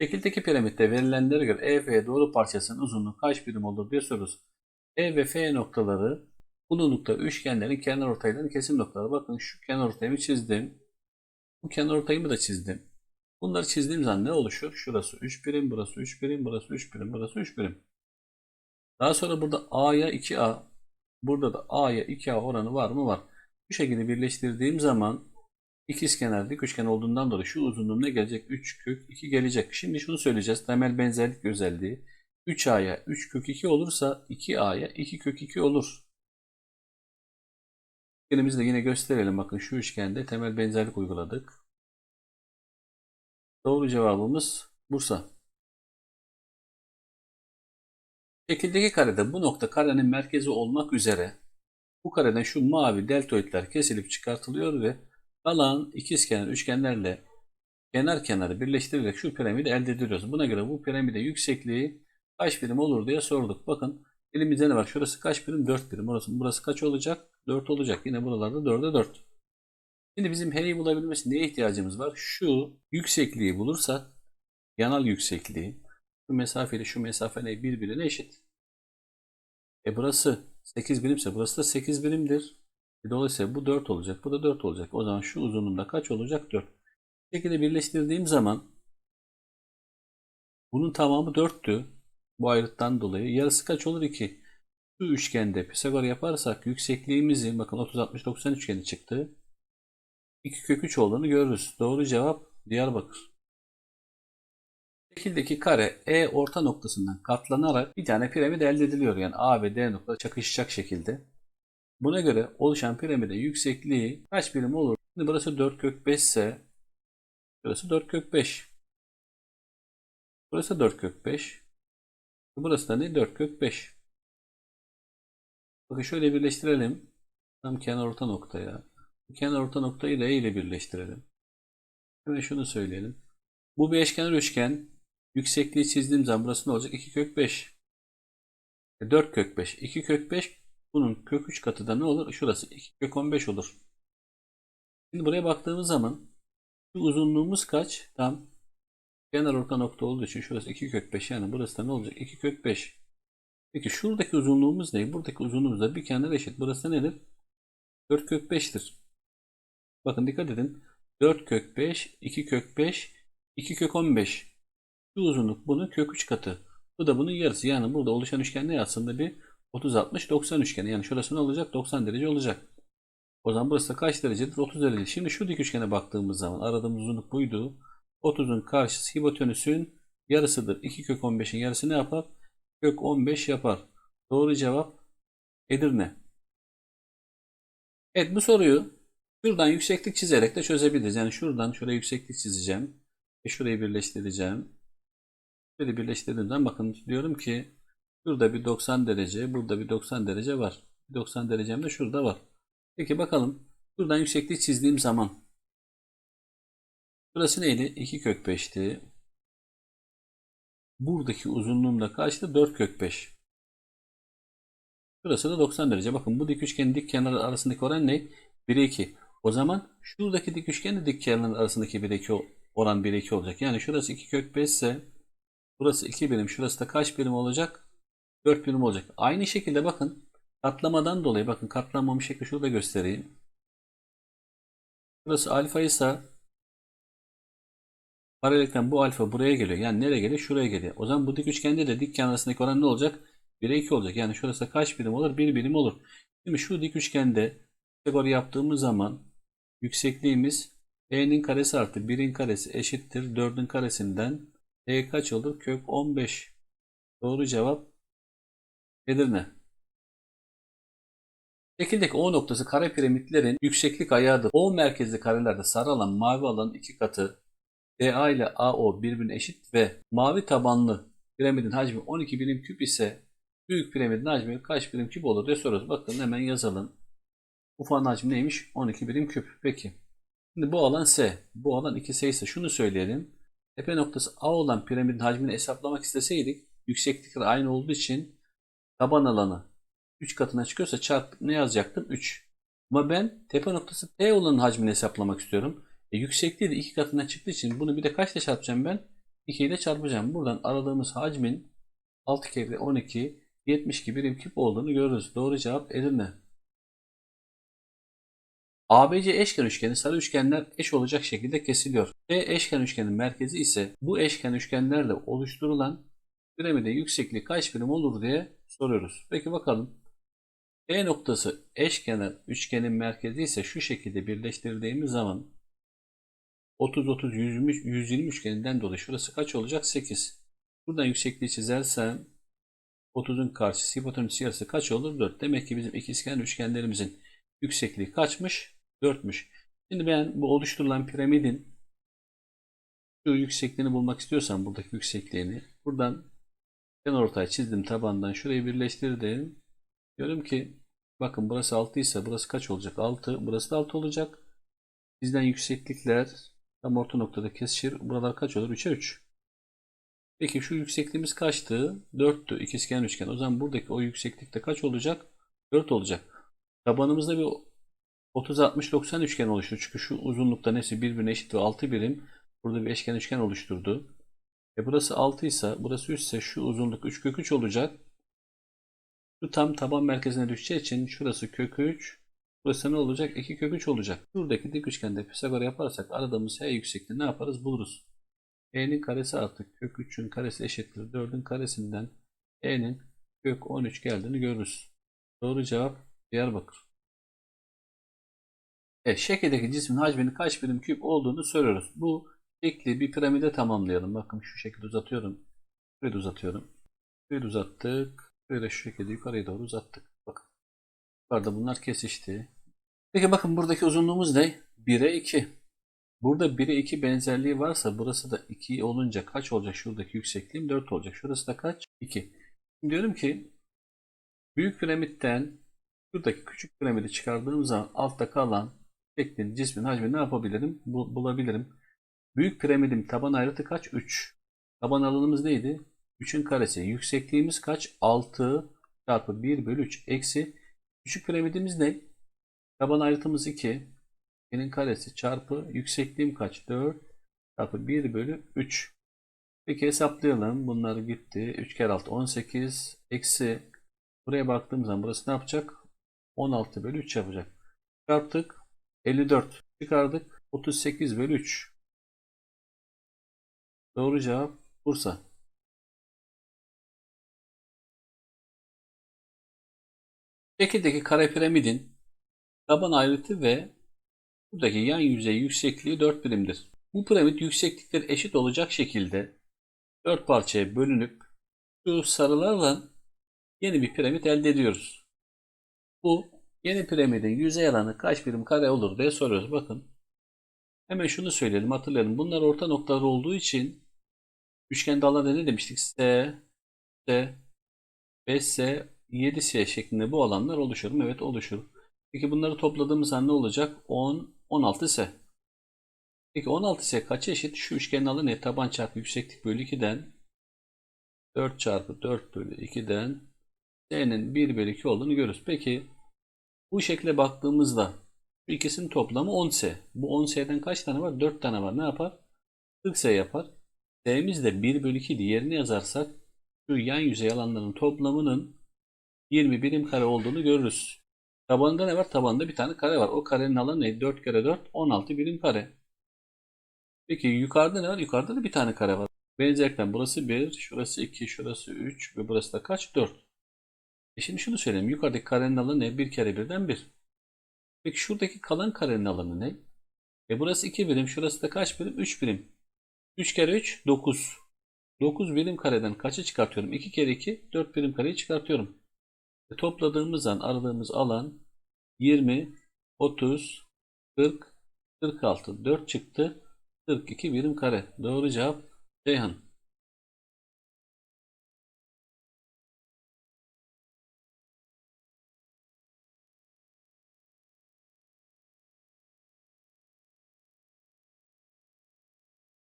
Şekildeki piramitte verilenlere göre EF doğru parçasının uzunluğu kaç birim olur diye soruyoruz. E ve F noktaları uzunlukta üçgenlerin kenar ortayların kesim noktaları. Bakın şu kenar ortayımı çizdim. Bu kenar ortayımı da çizdim. Bunları çizdiğim zaman ne oluşur? Şurası 3 birim, burası 3 birim, burası 3 birim, burası 3 birim. Daha sonra burada A'ya 2A, burada da A'ya 2A oranı var mı? Var. Bu şekilde birleştirdiğim zaman ikizkenar dik üçgen olduğundan dolayı şu uzunluğum ne gelecek? 3 kök 2 gelecek. Şimdi şunu söyleyeceğiz. Temel benzerlik özelliği. 3A'ya 3 kök 2 olursa 2A'ya 2 kök 2 olur. Üçgenimizi de yine gösterelim. Bakın şu üçgende temel benzerlik uyguladık. Doğru cevabımız Bursa. Şekildeki karede bu nokta karenin merkezi olmak üzere bu kareden şu mavi deltoidler kesilip çıkartılıyor ve kalan ikizkenar üçgenlerle kenar kenarı birleştirilerek şu piramidi elde ediyoruz. Buna göre bu piramide yüksekliği kaç birim olur diye sorduk. Bakın elimizde ne var? Şurası kaç birim? 4 birim. Burası, burası kaç olacak? 4 olacak. Yine buralarda 4'e 4. Şimdi bizim H'yi bulabilmesi neye ihtiyacımız var? Şu yüksekliği bulursak yanal yüksekliği şu mesafeli şu mesafe ne? Birbirine eşit. E burası 8 birimse burası da 8 birimdir. E Dolayısıyla bu 4 olacak. Bu da 4 olacak. O zaman şu uzunluğunda kaç olacak? 4. Bu şekilde birleştirdiğim zaman bunun tamamı 4'tü. Bu ayrıttan dolayı. Yarısı kaç olur? 2. Şu üçgende Pisagor yaparsak yüksekliğimizin bakın 30 60 90 üçgeni çıktı. 2 kök 3 olduğunu görürüz. Doğru cevap Diyarbakır. Şekildeki kare E orta noktasından katlanarak bir tane piramit elde ediliyor. Yani A ve D noktaları çakışacak şekilde. Buna göre oluşan piramidin yüksekliği kaç birim olur? Şimdi burası 4 kök 5 ise burası 4 kök 5. Burası 4 kök 5. Burası da ne? 4 kök 5. Bakın şöyle birleştirelim. Tam kenar orta noktaya. Bu kenar orta noktayı R ile birleştirelim. Hemen şunu söyleyelim. Bu bir eşkenar üçgen. Yüksekliği çizdiğim zaman burası ne olacak? 2 kök 5. 4 kök 5. 2 kök 5. Bunun kök 3 katı da ne olur? Şurası 2 kök 15 olur. Şimdi buraya baktığımız zaman şu uzunluğumuz kaç? Tam kenar orta nokta olduğu için şurası 2 kök 5 yani burası da ne olacak? 2 kök 5. Peki şuradaki uzunluğumuz ne? Buradaki uzunluğumuz da bir kenar eşit. Burası nedir? 4 kök 5'tir. Bakın dikkat edin. 4 kök 5, 2 kök 5, 2 kök 15. Şu uzunluk bunun kök 3 katı. Bu da bunun yarısı. Yani burada oluşan üçgen ne aslında bir 30 60 90 üçgeni. Yani şurası ne olacak? 90 derece olacak. O zaman burası da kaç derecedir? 30 derece. Şimdi şu dik üçgene baktığımız zaman aradığımız uzunluk buydu. 30'un karşısı hipotenüsün yarısıdır. 2 kök 15'in yarısı ne yapar? Kök 15 yapar. Doğru cevap Edirne. Evet bu soruyu şuradan yükseklik çizerek de çözebiliriz. Yani şuradan şuraya yükseklik çizeceğim. Ve şurayı birleştireceğim. Böyle birleştirdiğim zaman bakın diyorum ki şurada bir 90 derece, burada bir 90 derece var. 90 derecem de şurada var. Peki bakalım. Şuradan yükseklik çizdiğim zaman Burası neydi? 2 kök 5'ti. Buradaki uzunluğum da kaçtı? 4 kök 5. Burası da 90 derece. Bakın bu dik üçgenin dik kenarı arasındaki oran ne? 1'e 2. O zaman şuradaki dik üçgenle dik kenarın arasındaki 1'e 2 oran 1'e 2 olacak. Yani şurası 2 kök 5 ise burası 2 birim. Şurası da kaç birim olacak? 4 birim olacak. Aynı şekilde bakın katlamadan dolayı bakın katlanmamış şekli şurada göstereyim. Burası alfa ise Paralellikten bu alfa buraya geliyor. Yani nereye geliyor? Şuraya geliyor. O zaman bu dik üçgende de dik kenar arasındaki oran ne olacak? 1'e 2 olacak. Yani şurası kaç birim olur? 1 birim olur. Şimdi şu dik üçgende Pisagor yaptığımız zaman yüksekliğimiz e'nin karesi artı 1'in karesi eşittir 4'ün karesinden e kaç olur? Kök 15. Doğru cevap Edirne. Şekildeki O noktası kare piramitlerin yükseklik ayağıdır. O merkezli karelerde sarı alan mavi alanın iki katı DA ile AO birbirine eşit ve mavi tabanlı piramidin hacmi 12 birim küp ise büyük piramidin hacmi kaç birim küp olur diye soruyoruz. Bakın hemen yazalım. Ufağın hacmi neymiş? 12 birim küp. Peki. Şimdi bu alan S. Bu alan 2S ise şunu söyleyelim. Tepe noktası A olan piramidin hacmini hesaplamak isteseydik yükseklikleri aynı olduğu için taban alanı 3 katına çıkıyorsa çarp ne yazacaktım? 3. Ama ben tepe noktası T olanın hacmini hesaplamak istiyorum. E, yüksekliği de iki katına çıktığı için bunu bir de kaçla çarpacağım ben? 2 ile çarpacağım. Buradan aradığımız hacmin 6 kere 12 72 birim küp olduğunu görürüz. Doğru cevap Edirne. ABC eşken üçgeni sarı üçgenler eş olacak şekilde kesiliyor. B eşken üçgenin merkezi ise bu eşken üçgenlerle oluşturulan piramide yüksekliği kaç birim olur diye soruyoruz. Peki bakalım. E noktası eşkenar üçgenin merkezi ise şu şekilde birleştirdiğimiz zaman 30 30 120, 120 üçgeninden dolayı şurası kaç olacak? 8. Buradan yüksekliği çizersem 30'un karşısı hipotenüs yarısı kaç olur? 4. Demek ki bizim ikizkenar üçgenlerimizin yüksekliği kaçmış? 4'müş. Şimdi ben bu oluşturulan piramidin şu yüksekliğini bulmak istiyorsam buradaki yüksekliğini buradan kenar ortaya çizdim tabandan şurayı birleştirdim. Diyorum ki bakın burası 6 ise burası kaç olacak? 6. Burası da 6 olacak. Bizden yükseklikler tam orta noktada kesişir. Buralar kaç olur? 3'e 3. Peki şu yüksekliğimiz kaçtı? 4'tü. İkizkenar üçgen. O zaman buradaki o yükseklikte kaç olacak? 4 olacak. Tabanımızda bir 30 60 90 üçgen oluştu. Çünkü şu uzunlukta hepsi birbirine eşit ve 6 birim. Burada bir eşken üçgen oluşturdu. E burası 6 ise burası 3 ise şu uzunluk 3 kök 3 olacak. Şu tam taban merkezine düşeceği için şurası kök 3. Burası ne olacak? 2 kök 3 olacak. Şuradaki dik üçgende Pisagor yaparsak aradığımız H yüksekliğini ne yaparız? Buluruz. E'nin karesi artık kök 3'ün karesi eşittir. 4'ün karesinden E'nin kök 13 geldiğini görürüz. Doğru cevap Diyarbakır. Evet, şekildeki cismin hacminin kaç birim küp olduğunu soruyoruz. Bu şekli bir piramide tamamlayalım. Bakın şu şekilde uzatıyorum. Da uzatıyorum. Da uzattık. Böyle şu şekilde yukarıya doğru uzattık. Bakın. Yukarıda bunlar kesişti. Peki bakın buradaki uzunluğumuz ne? 1'e 2. Burada 1'e 2 benzerliği varsa burası da 2 olunca kaç olacak? Şuradaki yüksekliğim 4 olacak. Şurası da kaç? 2. Şimdi diyorum ki büyük piramitten şuradaki küçük piramidi çıkardığım zaman altta kalan şeklin, cismin hacmini ne yapabilirim? Bu, bulabilirim. Büyük piramidim taban ayrıtı kaç? 3. Taban alanımız neydi? 3'ün karesi. Yüksekliğimiz kaç? 6 çarpı 1 bölü 3 eksi. Küçük piramidimiz ne? Taban ayrıtımız 2. 2'nin karesi çarpı yüksekliğim kaç? 4 çarpı 1 bölü 3. Peki hesaplayalım. Bunlar gitti. 3 kere 6 18 eksi buraya baktığım zaman burası ne yapacak? 16 bölü 3 yapacak. Çarptık. 54 çıkardık. 38 bölü 3. Doğru cevap Bursa. Şekildeki kare piramidin taban ayrıtı ve buradaki yan yüzey yüksekliği 4 birimdir. Bu piramit yükseklikleri eşit olacak şekilde 4 parçaya bölünüp şu sarılarla yeni bir piramit elde ediyoruz. Bu yeni piramidin yüzey alanı kaç birim kare olur diye soruyoruz. Bakın. Hemen şunu söyleyelim hatırlayalım. Bunlar orta noktalar olduğu için üçgen dallarda ne demiştik? S, S, 5S, 7S şeklinde bu alanlar oluşur mu? Evet oluşur. Peki bunları topladığımız zaman ne olacak? 10, 16S. Peki 16S kaç eşit? Şu üçgenin alanı ne? Taban çarpı yükseklik bölü 2'den 4 çarpı 4 bölü 2'den S'nin 1 bölü 2 olduğunu görürüz. Peki bu şekilde baktığımızda ikisinin toplamı 10S. Bu 10S'den kaç tane var? 4 tane var. Ne yapar? 40S yapar. S'miz de 1 bölü 2 diğerini yazarsak şu yan yüzey alanlarının toplamının 20 birim kare olduğunu görürüz. Tabanında ne var? Tabanında bir tane kare var. O karenin alanı ne? 4 kere 4 16 birim kare. Peki yukarıda ne var? Yukarıda da bir tane kare var. Benzerlikten burası 1, şurası 2, şurası 3 ve burası da kaç? 4. E şimdi şunu söyleyeyim. Yukarıdaki karenin alanı ne? 1 kere 1'den 1. Peki şuradaki kalan karenin alanı ne? E burası 2 birim. Şurası da kaç birim? 3 birim. 3 kere 3 9. 9 birim kareden kaçı çıkartıyorum? 2 kere 2 4 birim kareyi çıkartıyorum. E topladığımız zaman aradığımız alan 20, 30, 40, 46. 4 çıktı. 42 birim kare. Doğru cevap Ceyhan.